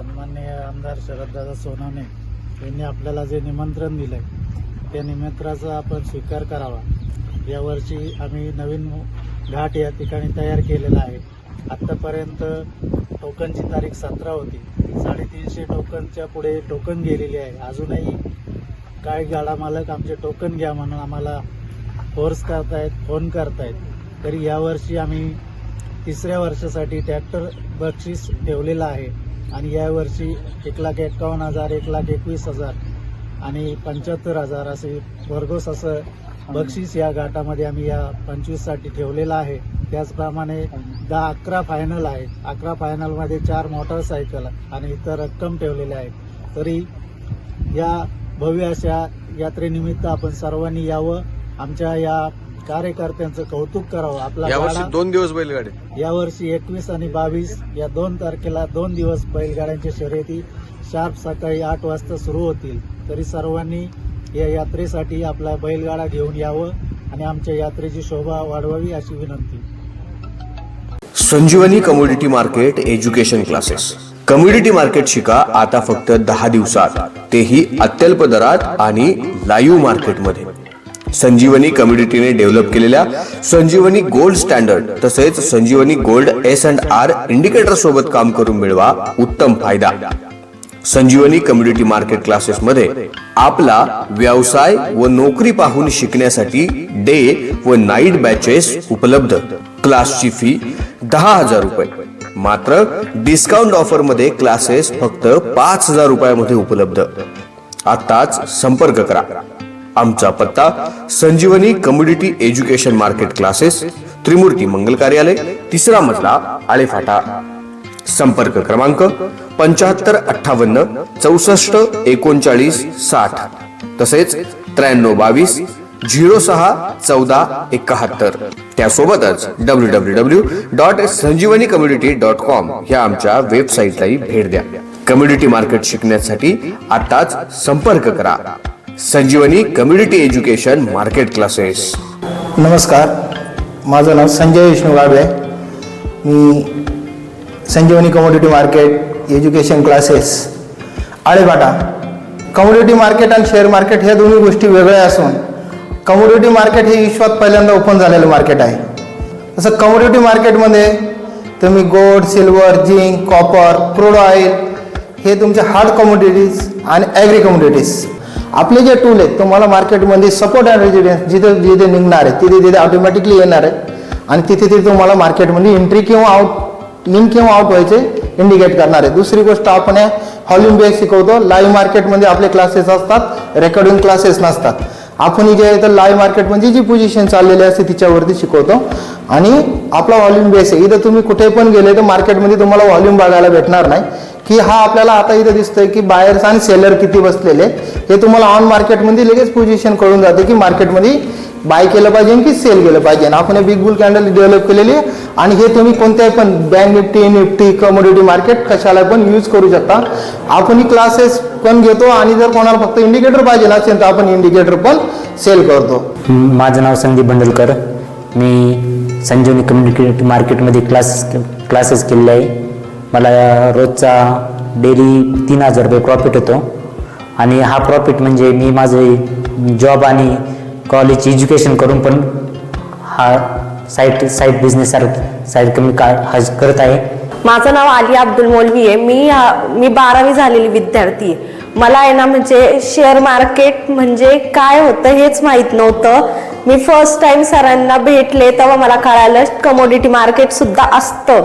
सन्माननीय आमदार शरददादा सोनवणे यांनी आपल्याला जे निमंत्रण दिलंय त्या निमंत्रणाचा आपण स्वीकार करावा. यावर्षी आम्ही नवीन घाट या ठिकाणी तयार केलेला आहे. आत्तापर्यंत टोकनची तारीख सतरा होती. साडेतीनशे टोकनच्या पुढे टोकन गेलेली आहे. अजूनही काही गाडा मालक आमचे टोकन घ्या म्हणून आम्हाला फोर्स करतायत फोन करतायत. तरी यावर्षी आम्ही तिसऱ्या वर्षासाठी ट्रॅक्टर बक्षीस ठेवलेलं आहे. आणि यावर्षी एक लाख एकावन्न हजार एक लाख एकवीस हजार आणि पंच्याहत्तर हजार असे भरघोस असं बक्षीस या घाटामध्ये आम्ही या पंचवीससाठी ठेवलेलं आहे. त्याचप्रमाणे दहा अकरा फायनल आहे. अकरा फायनलमध्ये चार मोटरसायकल आणि इतर रक्कम ठेवलेल्या आहेत तरी या भव्य अशा यात्रेनिमित्त आपण सर्वांनी यावं. आमच्या या कार्यकर्त्यांचं कौतुक करावं. आपला यावर्षी गाडा दोन दिवस बैलगाडी. यावर्षी एकवीस आणि बावीस या दोन तारखेला दोन दिवस बैलगाड्यांच्या शर्यती शार्प सकाळी आठ वाजता सुरू होतील. तरी सर्वांनी या यात्रेसाठी आपला बैलगाडा घेऊन यावं आणि आमच्या यात्रेची शोभा वाढवावी अशी विनंती. Sanjeevani commodity market education classes. Community market शिका आता फक्त दहा दिवसात. तेही अत्यल्प दरात आणि लाईव्ह मार्केटमध्ये. संजीवनी कम्युनिटीने डेव्हलप केलेल्या संजीवनी गोल्ड स्टँडर्ड तसेच Sanjeevani gold S and R indicator सोबत काम करून मिळवा उत्तम फायदा. संजीवनी कम्युनिटी मार्केट क्लासेस मध्ये आपला व्यवसाय व नोकरी पाहून शिकण्यासाठी डे व नाईट बॅचेस उपलब्ध. क्लासची फी दहा हजार रुपये. मात्र डिस्काउंट ऑफरमध्ये क्लासेस फक्त पाच हजार रुपयामध्ये उपलब्ध. आताच संपर्क करा. आमचा पत्ता Sanjeevani community education market classes Trimurti मंगल कार्यालय तिसरा मजला आळेफाटा. संपर्क क्रमांक पंच्याहत्तर अठ्ठावन्न चौसष्ट एकोणचाळीस साठ. तसेच त्र्याण्णव बावीस झिरो सहा चौदा एकाहत्तर. त्यासोबतच W W W dot Sanjeevani community dot com ह्या आमच्या वेबसाईटलाही भेट द्या. कम्युनिटी मार्केट शिकण्यासाठी आताच संपर्क करा. Sanjeevani community education market classes नमस्कार माझं नाव संजय विष्णू गाबे मी Sanjeevani commodity market education classes Alephata commodity market आणि शेअर मार्केट ह्या दोन्ही गोष्टी वेगळ्या असून कमोडिटी मार्केट हे विश्वात पहिल्यांदा ओपन झालेलं मार्केट आहे. तसं कमोडिटी मार्केटमध्ये तुम्ही gold silver zinc copper crude oil हे तुमचे हार्ड कमोडिटीज आणि ॲग्री कमोडिटीज आपले जे टूल आहेत तुम्हाला मार्केटमध्ये सपोर्ट अँड रेजिडेन्स जिथे जिथे निघणार आहे तिथे तिथे ऑटोमॅटिकली येणार आहे. आणि तिथे तिथे तुम्हाला मार्केटमध्ये एंट्री किंवा आउट इन किंवा आउट व्हायचे इंडिकेट करणार आहे. दुसरी गोष्ट आपण हॉल्यूम बेस शिकवतो लाईव्ह मार्केटमध्ये आपले क्लासेस असतात रेकॉर्डिंग क्लासेस नसतात. आपण जे आहे तर लाईव्ह मार्केटमध्ये जी पोझिशन चाललेली असते तिच्यावरती शिकवतो. आणि आपला व्हॉल्यूम बेस आहे इथं तुम्ही कुठे पण गेले तर मार्केटमध्ये तुम्हाला व्हॉल्यूम बघायला भेटणार नाही. की हा आपल्याला आता इथं दिसतोय की बायर्स आणि सेलर किती बसलेले हे तुम्हाला ऑन मार्केटमध्ये लगेच पोझिशन कळून जाते की मार्केटमध्ये बाय केलं पाहिजे की सेल केलं पाहिजे. आपण हे बिग बुल कॅन्डल डेव्हलप केलेली आहे. आणि हे तुम्ही कोणत्याही पण bank nifty nifty commodity market कशाला पण यूज करू शकता. आपण ही क्लासेस पण घेतो आणि जर कोणाला फक्त इंडिकेटर पाहिजे असेल तर आपण इंडिकेटर पण सेल करतो. माझं नाव संदीप बंडलकर. मी संजीवनी कम्युनिटी मार्केटमध्ये क्लास क्लासेस केलेले आहे. मला रोजचा डेली तीन हजार रुपये प्रॉफिट होतो. आणि हा प्रॉफिट म्हणजे मी माझे जॉब आणि कॉलेज एज्युकेशन करून पण हा साईट साईट बिझनेस साईट कमी का हा करत आहे. माझं नाव आलिया अब्दुल मौलवी आहे. मी मी बारावी झालेली विद्यार्थी आहे. मला आहे ना म्हणजे शेअर मार्केट म्हणजे काय होतं हेच माहीत नव्हतं. मी फर्स्ट टाइम सरांना भेटले तेव्हा मला कळालं कमोडिटी मार्केट सुद्धा असतं.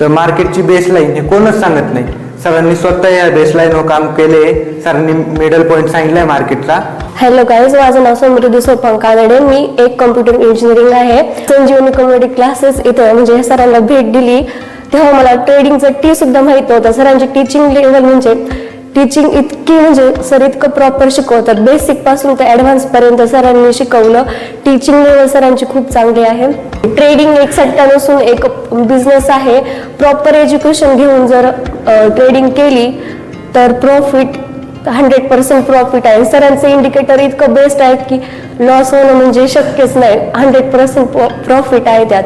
तर मार्केटची बेसलाईन हे कोणच सांगत नाही. सरांनी स्वतः या बेसलाईनवर काम केले. सरांनी मिडल पॉईंट सांगितलं आहे मार्केटचा हॅलो गाईज माझं नाव समृद्धी सोपान कानडे मी एक कम्प्युटर इंजिनिअरिंग आहे. संजीवनी कम्युनिटी क्लासेस इथं म्हणजे सरांना भेट दिली. तेव्हा मला ट्रेडिंगचं टी सुद्धा माहीत नव्हतं. सरांची टीचिंग लेवल म्हणजे टीचिंग इतकी म्हणजे सर इतकं प्रॉपर शिकवतात. बेसिकपासून ते ॲडव्हान्स पर्यंत सरांनी शिकवलं. टीचिंग लेवल सरांची खूप चांगली आहे. ट्रेडिंग एक सट्टा नसून एक बिझनेस आहे. प्रॉपर एज्युकेशन घेऊन जर ट्रेडिंग केली तर प्रॉफिट हंड्रेड पर्सेंट प्रॉफिट आहे. सरांचं इंडिकेटर इतकं बेस्ट आहे की लॉस होणं म्हणजे शक्यच नाही. हंड्रेड पर्सेंट प्रॉफिट आहे त्यात.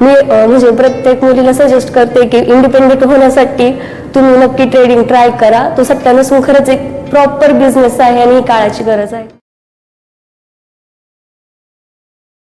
मी म्हणजे प्रत्येक मुलीला सजेस्ट करते की इंडिपेंडेंट होण्यासाठी तुम्ही नक्की ट्रेडिंग ट्राय करा. तो सट्टा नसून खरंच एक प्रॉपर बिझनेस आहे आणि ही काळाची गरज आहे.